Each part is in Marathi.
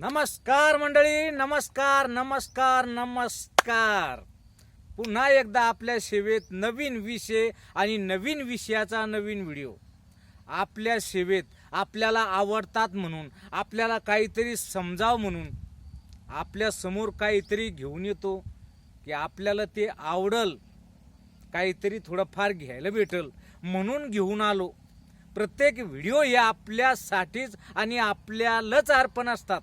नमस्कार मंडळी नमस्कार नमस्कार नमस्कार. पुन्हा एकदा आपल्या सेवेत नवीन विषय आणि नवीन विषयाचा नवीन व्हिडिओ. आपल्या सेवेत आपल्याला आवडतात म्हणून आपल्याला काहीतरी समजाव म्हणून आपल्यासमोर काहीतरी घेऊन येतो की आपल्याला ते आवडल काहीतरी थोडंफार घ्यायला भेटल म्हणून घेऊन आलो. प्रत्येक व्हिडिओ हे आपल्यासाठीच आणि आपल्यालाच अर्पण असतात.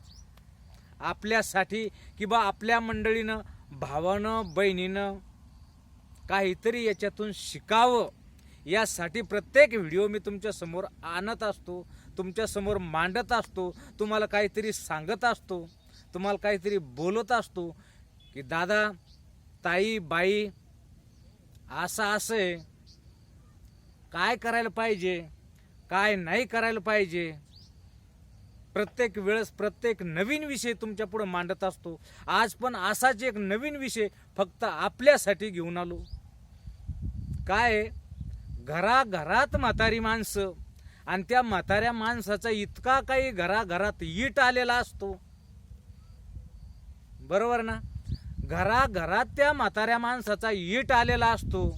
आपल्यासाठी किंवा आपल्या मंडळीनं भावानं बहिणीनं काहीतरी याच्यातून शिकावं. यासाठी प्रत्येक व्हिडिओ मी तुमच्यासमोर आणत असतो तुमच्यासमोर मांडत असतो तुम्हाला काहीतरी सांगत असतो तुम्हाला काहीतरी बोलत असतो की दादा ताई बाई असं असं आहे. काय करायला पाहिजे? काय नाही करायला पाहिजे? प्रत्येक वेळेस प्रत्येक नवीन विषय तुमच्यापुढे मांडत असतो. आज पण असाच एक नवीन विषय फक्त आपल्यासाठी घेऊन आलो. काय घराघरात म्हातारी माणसं. आणि त्या म्हाताऱ्या माणसाचा इतका काही घराघरात ईट आलेला असतो. बरोबर ना? घराघरात त्या म्हाताऱ्या माणसाचा ईट आलेला असतो.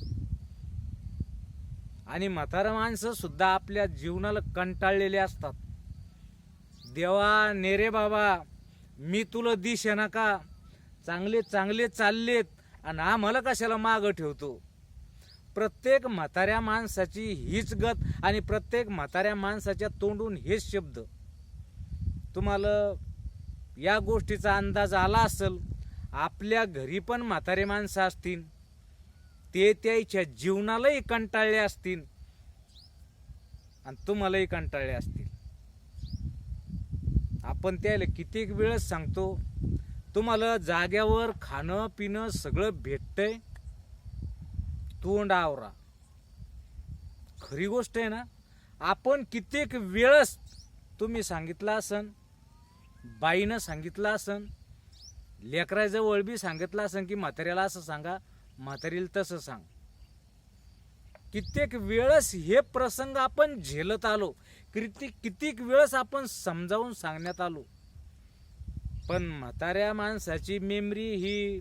आणि म्हातारा माणसं सुद्धा आपल्या जीवनाला कंटाळलेले असतात. देवा नेरे बाबा मी तुला दिश ना का चांगले चांगले चाललेत आणि आम्हाला कशाला मागं ठेवतो? प्रत्येक म्हाताऱ्या माणसाची हीच गत आणि प्रत्येक म्हाताऱ्या माणसाच्या तोंडून हेच शब्द. तुम्हाला या गोष्टीचा अंदाज आला असेल आपल्या घरी पण म्हातारे माणसं असतील ते त्याच्या जीवनालाही कंटाळले असतील आणि तुम्हालाही कंटाळले असतील. आपण त्याला कित्येक वेळच सांगतो? तुम्हाला जाग्यावर खाणं पिणं सगळं भेटतंय. तोंड आवरा. खरी गोष्ट आहे ना? आपण कित्येक वेळच तुम्ही सांगितलं असन बाईनं सांगितलं असन लेकराजवळ बी सांगितलं असन की म्हाताऱ्याला असं सांगा म्हातारीला तसं सांग. कित्येक वेळेस हे प्रसंग आपण झेलत आलो. किती कितीक वेळेस आपण समजावून सांगण्यात आलो. पण म्हाताऱ्या माणसाची मेमरी ही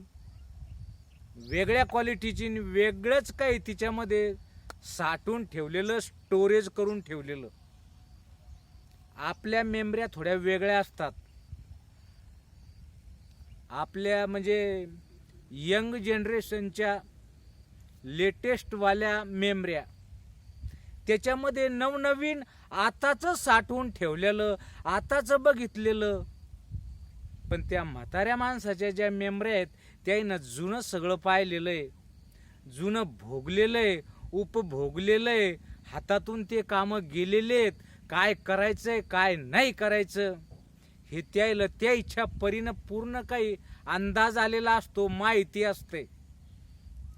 वेगळ्या क्वालिटीची वेगळंच काही तिच्यामध्ये साठून ठेवलेलं स्टोरेज करून ठेवलेलं. आपल्या मेमऱ्या थोड्या वेगळ्या असतात. आपल्या म्हणजे यंग जनरेशनच्या लेटेस्टवाल्या मेमऱ्या. त्याच्यामध्ये नवनवीन आताचं साठवून ठेवलेलं आताचं बघितलेलं. पण त्या म्हाताऱ्या माणसाच्या ज्या मेमऱ्या आहेत त्यानं जुनं सगळं पाहिलेलं आहे जुनं भोगलेलं आहे उपभोगलेलं आहे हातातून ते कामं गेलेले आहेत काय करायचं आहे काय नाही करायचं. हे त्याला त्या इच्छा परीनं पूर्ण काही अंदाज आलेला असतो माहिती असते.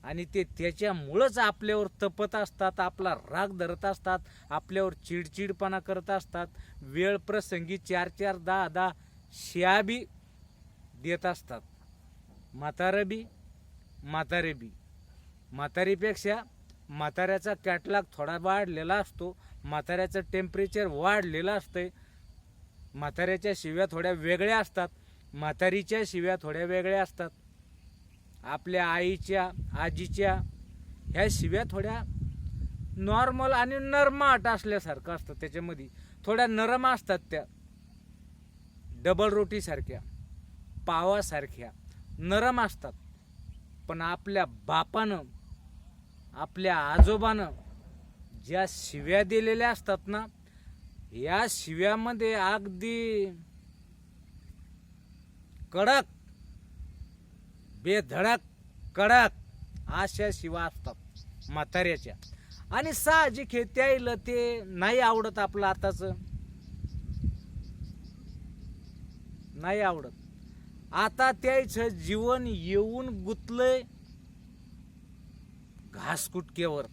आणि ते त्याच्यामुळंच आपल्यावर तपत असतात आपला राग धरत असतात आपल्यावर चिडचिडपणा करत असतात. वेळ प्रसंगी चार चार दहा दहा शिया बी देत असतात. म्हातारं बी म्हातारे बी. म्हातारीपेक्षा म्हाताऱ्याचा कॅटलॉग थोडा वाढलेला असतो म्हाताऱ्याचं टेम्परेचर वाढलेलं असतंय. म्हाताऱ्याच्या शिव्या थोड्या वेगळ्या असतात म्हातारीच्या शिव्या थोड्या वेगळ्या असतात. आपल्या आईच्या आजीच्या ह्या शिव्या थोड्या नॉर्मल आणि नरमाट असल्यासारखं असतं त्याच्यामध्ये. थोड्या नरम असतात त्या. डबल रोटीसारख्या पावासारख्या नरम असतात. पण आपल्या बापानं आपल्या आजोबानं ज्या शिव्या दिलेल्या असतात ना या शिव्यामध्ये अगदी कडक बेधडक कडक अशा शिवा असतात म्हाताऱ्याच्या. आणि साहजिक हे त्याला ते नाही आवडत आपलं आताच. नाही आवडत. आता त्याचं जीवन येऊन गुतलंय घास कुटक्यावर.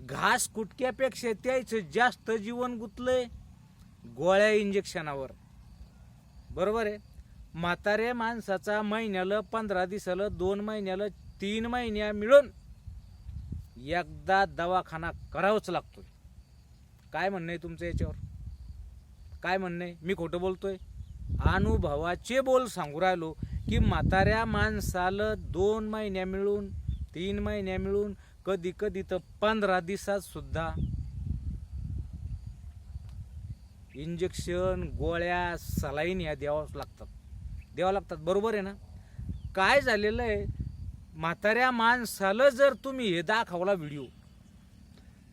घास कुटक्यापेक्षा त्याचं जास्त जीवन गुतलंय गोळ्या इंजेक्शनावर बरोबर आहे? म्हाताऱ्या माणसाचा महिन्याला पंधरा दिवसाला दोन महिन्याला तीन महिन्या मिळून एकदा दवाखाना करावाच लागतोय. काय म्हणणं आहे तुमचं याच्यावर? काय म्हणणं आहे मी खोटं बोलतोय? अनुभवाचे बोल सांगू राहिलो की म्हाताऱ्या माणसाला दोन महिन्या मिळून तीन महिन्या मिळून कधी कधी तर पंधरा दिवसात सुद्धा इंजेक्शन गोळ्या सलाईन या द्यावंच लागतात. द्यावं लागतात. बरोबर आहे ना? काय झालेलं आहे? म्हाताऱ्या माणसाला जर तुम्ही हे दाखवला व्हिडिओ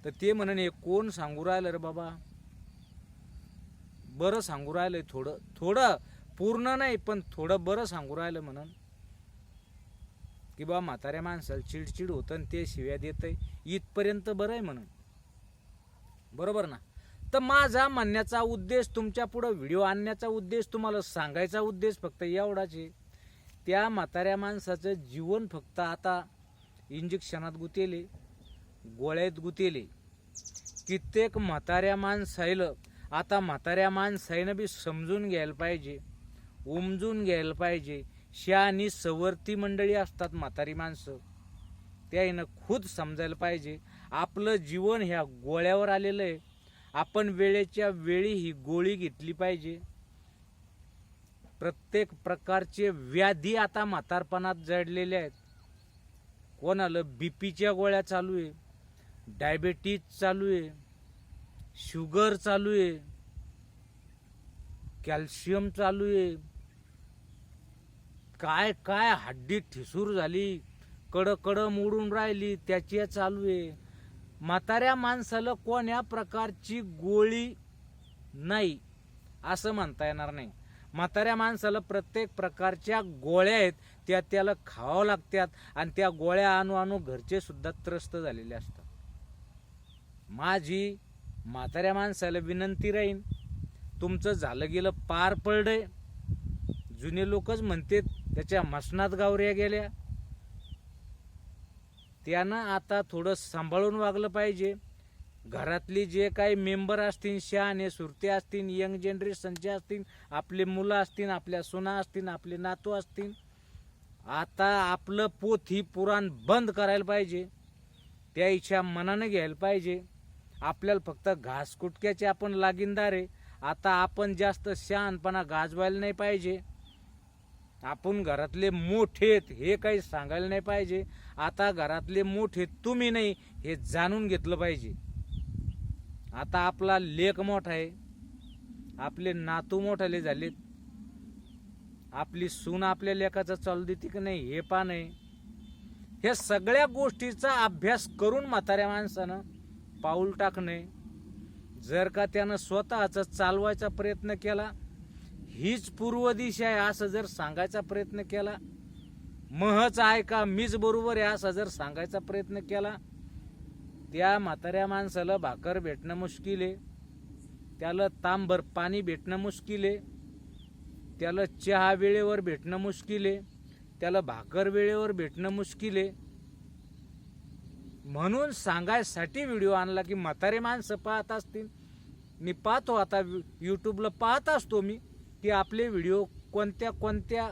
तर ते म्हणणे हे कोण सांगू राहिलं रे बाबा? बरं सांगू राहिलंय थोडं. थोडं पूर्ण नाही पण थोडं बरं सांगू राहिलं म्हणून. की बाबा म्हाताऱ्या माणसाला चिडचिड होतं आणि ते शिव्या देत इथपर्यंत बरं आहे म्हणून. बरोबर ना? तर माझा म्हणण्याचा उद्देश तुमच्या पुढं व्हिडिओ आणण्याचा उद्देश तुम्हाला सांगायचा उद्देश फक्त एवढाच आहे. त्या म्हाताऱ्या माणसाचं जीवन फक्त आता इंजेक्शनात गुतेले गोळ्यात गुतेले. कित्येक म्हाताऱ्या माणसायलं आता म्हाताऱ्या माणसाईनं बी समजून घ्यायला पाहिजे उमजून घ्यायला पाहिजे. आणि सवर्ती मंडळी असतात म्हातारी माणसं. त्याईनं खुद समजायला पाहिजे आपलं जीवन ह्या गोळ्यावर आलेलं आहे. आपण वेळेच्या वेळी ही गोळी घेतली पाहिजे. प्रत्येक प्रकारचे व्याधी आता म्हातारपणात जडलेले आहेत. कोणाला बी पीच्या गोळ्या चालू आहे डायबेटीज चालू आहे शुगर चालू आहे कॅल्शियम चालू आहे. काय काय हड्डी ठिसूर झाली कड मोडून राहिली त्याची चालू आहे. म्हाताऱ्या माणसाला कोण्या प्रकारची गोळी नाही असं म्हणता येणार नाही. म्हाताऱ्या माणसाला प्रत्येक प्रकारच्या गोळ्या आहेत त्या त्याला खावावं लागतात आणि त्या गोळ्या आणू आणू घरचे सुद्धा त्रस्त झालेले असतात. माझी म्हाताऱ्या माणसाला विनंती राहीन तुमचं झालं गेलं पार पडलंय. जुने लोकच म्हणतात त्याच्या मसनात गावऱ्या गेल्या. त्यानं आता थोडं सांभाळून वागलं पाहिजे. घरातली जे काही मेंबर असतील शहाणे सुरते असतील यंग जनरेशनचे असतील आपले मुलं असतील आपल्या सुना असतील आपले नातू असतील आता आपलं पोथ ही पुराण बंद करायला पाहिजे. त्या इच्छा मनानं घ्यायला पाहिजे. आपल्याला फक्त घास कुटक्याचे आपण लागीनदार आहे. आता आपण जास्त शहाणपणा गाजवायला नाही पाहिजे. आपण घरातले मोठेत हे काही सांगायला नाही पाहिजे. आता घरातले मोठे तुम्ही नाही हे जाणून घेतलं पाहिजे. आता आपला लेख मोठा आहे. आपले नातू मोठाले झालेत. आपली सून आपल्या लेखाचं चालू देते की नाही हे पा नाही. हे सगळ्या गोष्टीचा अभ्यास करून म्हाताऱ्या माणसानं पाऊल टाकणे जर का त्यानं स्वतःचा चालवायचा प्रयत्न केला हीच पूर्व दिशा आहे असं जर सांगायचा प्रयत्न केला महच आहे का मीच बरोबर आहे असं जर सांगायचा प्रयत्न केला त्या म्हाताऱ्या माणसाला भाकर भेटणं मुश्किल आहे त्याला तांबर पाणी भेटणं मुश्किल आहे त्याला चहा वेळेवर भेटणं मुश्किल आहे त्याला भाकर वेळेवर भेटणं मुश्किल आहे. म्हणून सांगायसाठी व्हिडिओ आणला की म्हातारे माणसं पाहत असतील. मी पाहतो आता यूट्यूबला पाहत असतो मी. की आपले व्हिडिओ कोणत्या कोणत्या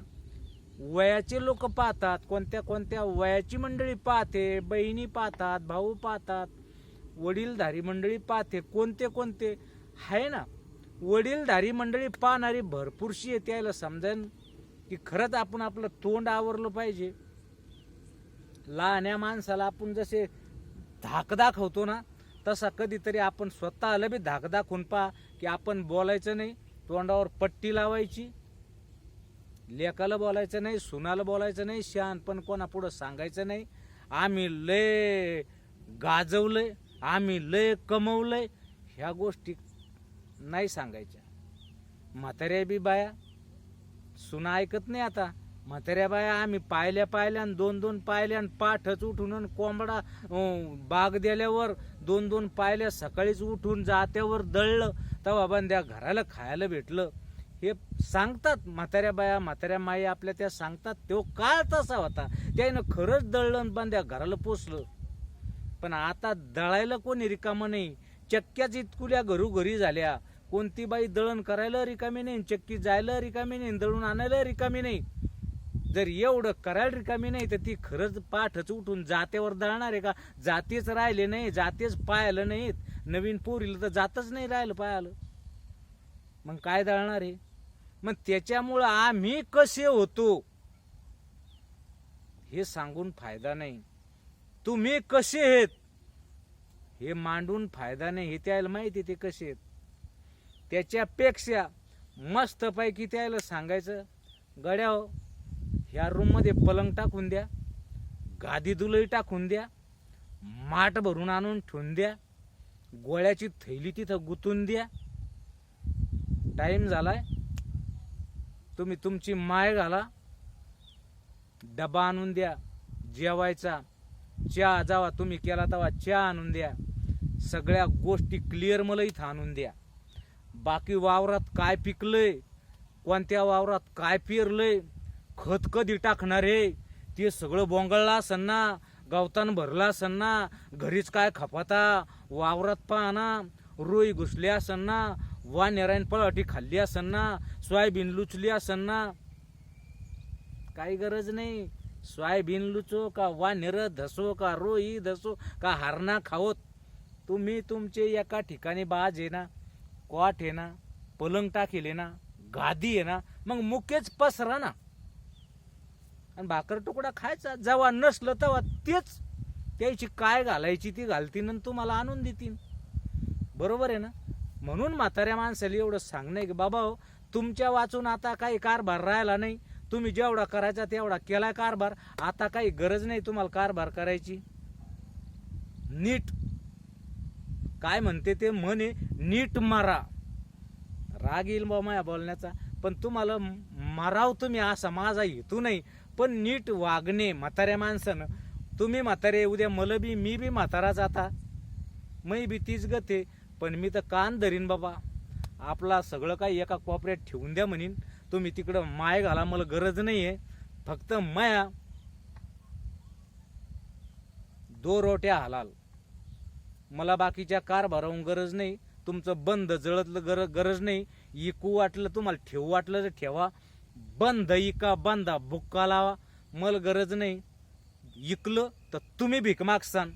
वयाचे लोक पाहतात कोणत्या कोणत्या वयाची मंडळी पाहते बहिणी पाहतात भाऊ पाहतात वडीलधारी मंडळी पाहते कोणते कोणते आहे ना? वडीलधारी मंडळी पाहणारी भरपूरशी येते यायला समजेन की खरंच आपण आपलं तोंड आवरलं पाहिजे. लहान्या माणसाला आपण जसे धाक दाखवतो ना तसा कधीतरी आपण स्वतःला बी धाक दाखवून पहा की आपण बोलायचं नाही. तोंडावर पट्टी लावायची. लेकाला बोलायचं नाही सुनाला बोलायचं नाही शान पण कोणापुढं सांगायचं नाही. आम्ही लय गाजवलंय आम्ही लय कमवलंय ह्या गोष्टी नाही सांगायच्या. म्हाताऱ्या बी बाया सुना ऐकत नाही आता. म्हाताऱ्या बाया आम्ही पाहिल्या पाहिल्या आणि दोन दोन पाहिल्या आणि पाठच उठून आणि कोंबडा अं, बाग दिल्यावर दोन दोन पाहिल्या सकाळीच उठून जात्यावर दळलं तेव्हा बंद्या घराला खायला भेटलं. हे सांगतात म्हाताऱ्या बाया म्हाताऱ्या माई आपल्या त्या सांगतात तो काळ तसा होता. त्यानं खरंच दळलं आणि बांध्या घराला पोचलं पण आता दळायला कोणी रिकामं नाही. चक्क्याच इतकुल्या घरोघरी झाल्या. कोणती बाई दळण करायला रिकामी नाही चक्की जायला रिकामी नाही दळून आणायला रिकामी नाही. जर एवढं करायला रिकामी नाही तर ती खरंच पाठच उठून जात्यावर दळणार आहे का? जातेच राहिले नाही जातेच पाहायला नाहीत. नवीन पोरीला तर जातच नाही राहिलं पाहायला मग काय दळणार आहे? मग त्याच्यामुळं आम्ही कसे होतो? हे सांगून फायदा नाही. तुम्ही कसे आहेत? हे मांडून फायदा नाही. हे त्याला माहिती ते कसे आहेत. त्याच्यापेक्षा मस्तपैकी त्याला सांगायचं गड्या हो ह्या रूममध्ये पलंग टाकून द्या गादी दुलई टाकून द्या माठ भरून आणून ठेवून द्या गोळ्याची थैली तिथं गुतून द्या. टाईम झालाय. तुम्ही तुमची माय घाला. डबा आणून द्या जेवायचा. चहा जावा तुम्ही केला तेव्हा चहा आणून द्या. सगळ्या गोष्टी क्लिअर मला इथं आणून द्या. बाकी वावरात काय पिकलंय कोणत्या वावरात काय पेरलंय खत कधी टाकणार. आहे ते सगळं बोंगळला असन ना गवतान भरला असन ना घरीच काय खपाता वावरात पाहना रोई घुसली असन ना वा नेरायन पळाटी खाल्ली असन ना सोयाबीन लुचली असन ना काही गरज नाही. सोयाबीन लुचो का वा वानेर धसो का रोई धसो का हारणा खावत. तुम्ही तुमचे एका ठिकाणी बाज आहे ना कॉट आहे ना पलंग टाकेल ना गादी आहे ना मग मुकेच पसरा ना. आणि भाकर तुकडा खायचा. जेव्हा नसलं तेव्हा तेच त्याची काय घालायची ती घालतीन आणि तुम्हाला आणून देतील बरोबर आहे ना? म्हणून म्हाताऱ्या माणसाला एवढं सांगणं की बाबा हो तुमच्या वाचून आता काही कारभार राहिला नाही. तुम्ही जेवढा करायचा तेवढा केला कारभार. आता काही गरज नाही तुम्हाला कारभार करायची. नीट. काय म्हणते ते? म्हणे नीट मारा. राग येईल बा माया बोलण्याचा. पण तुम्हाला माराव तुम्ही असा. माझा हेतू नाही. पण नीट वागणे म्हाताऱ्या माणसानं. तुम्ही म्हातारे उद्या मला बी मी बी म्हातारा जाता. मी बी तीच गते पण मी तर कान धरीन बाबा. आपला सगळं काही एका कॉपऱ्यात ठेवून द्या म्हणीन. तुम्ही तिकडं माय घाला मला गरज नाही आहे फक्त माया दो रोट्या हालाल. मला बाकीच्या कार भरावून गरज नाही. तुमचं बंद जळतलं गर गरज नाही. इकू वाटलं तुम्हाला ठेवू वाटलं तर ठेवा. बंद इका बांधा भुक्का लावा. मला गरज नाही. इकलं तर तुम्ही भीक मागसान.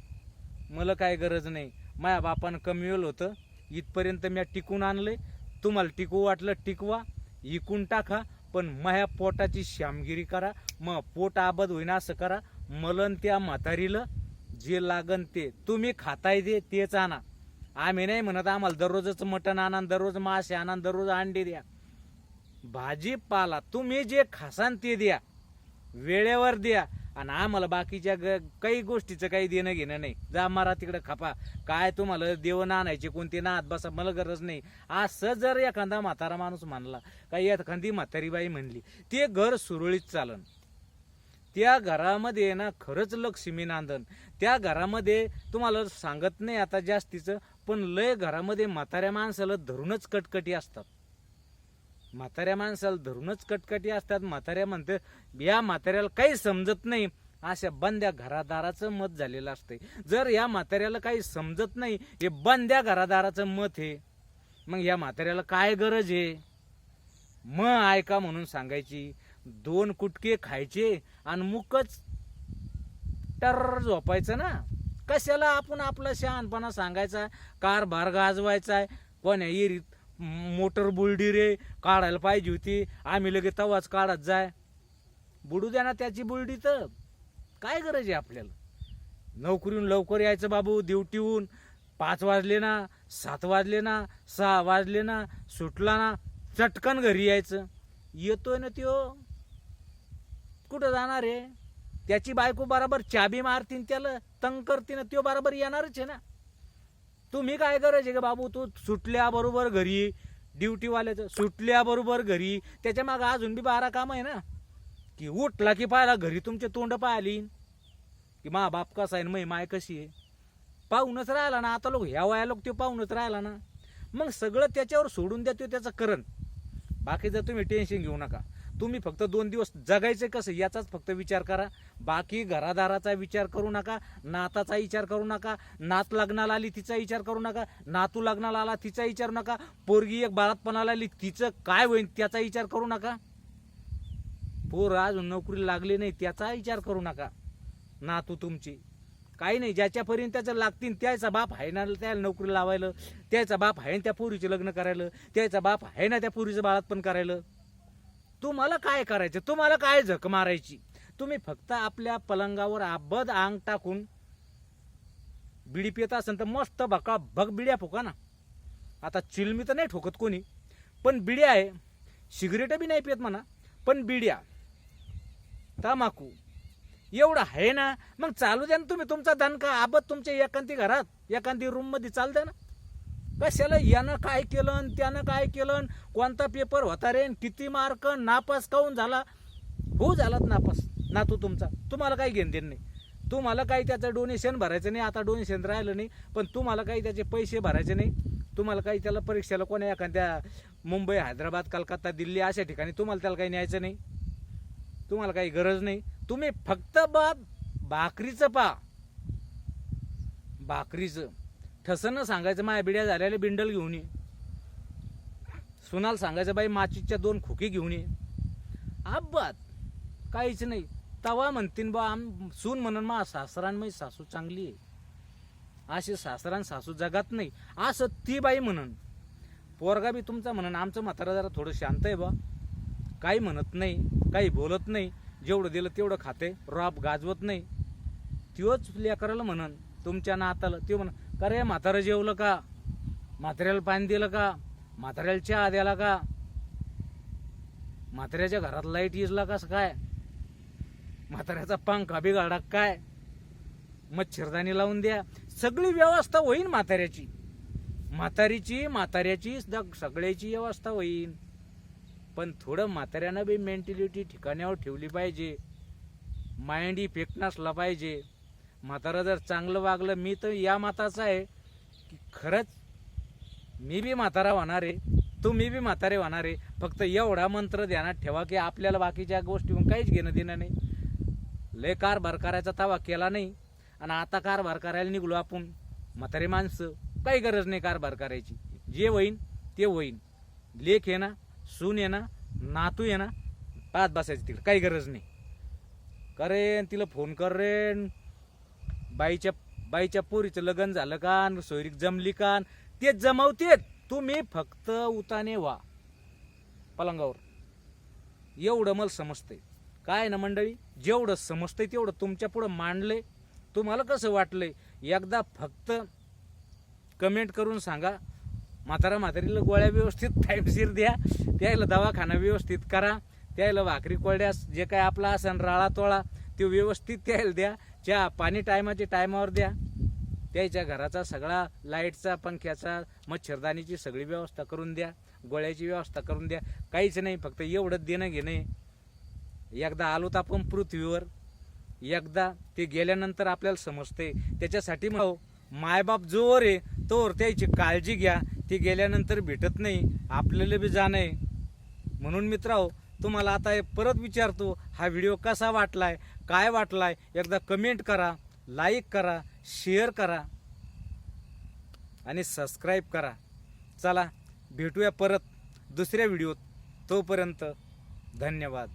मला काय गरज नाही. माया बापानं कमी वेळ होतं. इथपर्यंत मी टिकून आणलंय. तुम्हाला टिकू वाटलं टिकवा. इकून टाका. पण माझ्या पोटाची श्यामगिरी करा. मग पोट आबद होईना असं करा. मलन त्या म्हातारीला जे लागन ते तुम्ही खाताय दे तेच आणा. आम्ही नाही म्हणत आम्हाला दररोजच मटण आणा दररोज मासे आणा दररोज अंडे द्या. भाजीपाला तुम्ही जे खासान ते द्या. वेळेवर द्या. आणि आम्हाला बाकीच्या ग काही गोष्टीचं काही देणं घेणं नाही. जा मारा तिकडे खापा. काय तुम्हाला देवण आणायचे कोणते नात बसा मला गरज नाही. असं जर एखादा म्हातारा माणूस म्हणला काही एखादी म्हातारी बाई म्हणली ते घर सुरळीत चालन. त्या घरामध्ये ना खरंच लक्ष्मी नांदन. त्या घरामध्ये तुम्हाला सांगत नाही आता जास्तीचं पण लय घरामध्ये म्हाताऱ्या माणसाला धरूनच कटकटी असतात. म्हाताऱ्या माणसाला धरूनच कटकटी असतात. म्हाताऱ्या म्हणते या म्हाताऱ्याला काही समजत नाही. अशा बंद्या घरादाराचं मत झालेलं असतंय. जर या म्हाताऱ्याला काही समजत नाही हे बंद्या घरादाराचं मत आहे मग या म्हाताऱ्याला काय गरज आहे म ऐका म्हणून सांगायची दोन कुटके खायचे आणि मुकच टर झोपायचं ना? कशाला आपण आपला शहाणपणा सांगायचा? कारभार गाजवायचा आहे. कोण्या एरीत मोटर बुलडी रे काढायला पाहिजे होती. आम्ही लगेच तवाच काढत जाय. बुडू द्या ना त्याची बुलडी तर. काय गरज आहे आपल्याला? नोकरीहून लवकर यायचं बाबू ड्युटीहून पाच वाजले ना सात वाजले ना सहा वाजले ना सुटला ना चटकन घरी यायचं. येतोय ना त्यो. कुठं जाणार आहे? त्याची बायको बराबर चाबी मारतीन त्याला तंग करतीन त्यो बराबर येणारच आहे ना. तुम्ही काय करायचे का बाबू? तू सुटल्याबरोबर घरी ड्युटीवाल्याचं सुटल्याबरोबर घरी त्याच्या मागं अजून बी बारा काम आहे ना? की उठला की पाहिला घरी तुमचे तोंड पाहिली. की मा बाप कसा आहे मै माय कशी आहे? पाहूनच राहिला ना आता लोक ह्या वया लोक ते पाहूनच राहिला ना. मग सगळं त्याच्यावर सोडून द्या तो त्याचं करण. बाकीचं तुम्ही टेन्शन घेऊ नका. तुम्ही फक्त दोन दिवस जगायचं कसं? याचाच फक्त विचार करा. बाकी घरादाराचा विचार करू नका नाताचा विचार करू नका नात लग्नाला आली तिचा विचार करू नका नातू लग्नाला आला तिचा विचार नका पोरगी एक बाळातपणाला आली तिचं काय होईल त्याचा विचार करू नका. पोर आज नोकरी लागली नाही त्याचा विचार करू नका. नातू तुमची. काही नाही ज्याच्यापर्यंत त्याचं लागतील त्याचा बाप आहे ना त्याला नोकरी लावायला त्याचा बाप आहे ना त्या पोरीचं लग्न करायला त्याचा बाप आहे ना त्या पोरीचं बाळात पण करायला. तुम्हाला काय करायचं? तुम्हाला काय झक मारायची? तुम्ही फक्त आपल्या पलंगावर आबद आंग टाकून बिडी पित असेल तर मस्त बका भग बिड्या फुका ना. आता चिलमी तर नाही ठोकत कोणी पण बिड्या आहे. सिगरेट बी नाही पित म्हणा पण बिड्या. तमाकू. एवढं आहे ना मग चालू द्या ना तुम्ही. तुमचा दणका आबत तुमच्या एकांती घरात एकांती रूममध्ये चाल द्या ना. कशाला यानं काय केलं त्यानं काय केलं कोणता पेपर होता रे किती मार्क नापास काऊन झाला? हो झालात नापास. ना तू तुमचा. तुम्हाला काही घेण देण नाही. तुम्हाला काही त्याचं डोनेशन भरायचं नाही आता डोनेशन राहिलं नाही पण तुम्हाला काही त्याचे पैसे भरायचे नाही. तुम्हाला काही त्याला परीक्षेला कोण्या एखाद्या मुंबई हैदराबाद कलकत्ता दिल्ली अशा ठिकाणी तुम्हाला त्याला काही न्यायचं नाही. तुम्हाला काही गरज नाही. तुम्ही फक्त बा भाकरीचं पा भाकरीचं. ठसनं सांगायचं माया बिड्या झालेले बिंडल घेऊन ये. सुनाल सांगायचं बाई माचीच्या दोन खोकी घेऊन ये. आबात काहीच नाही. तवा म्हणतीन बा आम सून म्हणून मा सासरांमध्ये सासू चांगली आहे. अशी सासरां सासू जगात नाही. असं ती बाई म्हणन. पोरगा बी तुमचा म्हणन आमचं म्हातारा जरा थोडं शांत आहे बा. काही म्हणत नाही काही बोलत नाही. जेवढं दिलं तेवढं खाते रॉप गाजवत नाही. त्योच लेकराला म्हणन तुमच्या नाताला ते म्हण का रे म्हातारं जेवलं का? म्हाताऱ्याला पाणी दिलं का? म्हाताऱ्याला चहा द्याला का? म्हाताऱ्याच्या घरात लाइट इजला कसं काय? म्हाताऱ्याचा पंखा बिघाडा काय? मच्छरदाणी लावून द्या. सगळी व्यवस्था होईन म्हाताऱ्याची. म्हातारीची म्हाताऱ्याची सगळ्याची व्यवस्था होईन. पण थोडं म्हाताऱ्यानं बी मेंटॅलिटी ठिकाण्यावर ठेवली पाहिजे. माइंड इफेक्ट नसला पाहिजे. म्हातारा जर चांगलं वागलं मी तर या माताचा आहे की खरंच मी बी म्हातारा होणार आहे तुम्ही बी म्हातारे होणार आहे. फक्त एवढा मंत्र ध्यानात ठेवा की आपल्याला बाकीच्या गोष्टीहून काहीच घेणं देणं नाही. लय कारभार करायचा तवा केला नाही आणि आता कारभार करायला निघलो आपण. म्हातारे माणसं काही गरज नाही कारभार करायची. जे होईन ते होईन. लेख ये ना सून ये ना नातू ये ना पाच बसायचं तिकडे. काही गरज नाही. करेन तिला फोन करेन. बाईच्या बाईच्या पोरीचं लग्न झालं का न सोयरीक जमली का ते जमवतेत. तुम्ही फक्त उताने व्हा. पलंगावर. एवढं मला समजतंय. काय ना मंडळी? जेवढं समजतंय तेवढं तुमच्या पुढं मांडलंय. तुम्हाला कसं वाटलंय? एकदा फक्त कमेंट करून सांगा. म्हातारा म्हातारीला गोळ्या व्यवस्थित टाईमशीर द्या. त्याला दवाखाना व्यवस्थित करा. त्याला भाकरी कोरड्यास जे काय आपला असन राळा तोळा ते व्यवस्थित त्याला द्या. चहा पाणी टायमाचे टायमावर द्या त्याच्या घराचा सगळा लाईटचा पंख्याचा मच्छरदाणीची सगळी व्यवस्था करून द्या गोळ्याची व्यवस्था करून द्या. काहीच नाही फक्त एवढंच देणं घेणं आहे. एकदा तर आपण पृथ्वीवर. एकदा ते गेल्यानंतर आपल्याला समजते त्याच्यासाठी मग मायबाप जोवर आहे तोवर त्याची काळजी घ्या. ती गेल्यानंतर भेटत नाही आपल्याला बी जाणं आहे. म्हणून मित्रांनो तुम्हाला आता हे परत विचारतो हा व्हिडिओ कसा वाटलाय? काय वाटलाय? एकदा कमेंट करा लाईक करा शेअर करा आणि सबस्क्राईब करा. चला भेटूया परत दुसऱ्या व्हिडिओत तोपर्यंत धन्यवाद.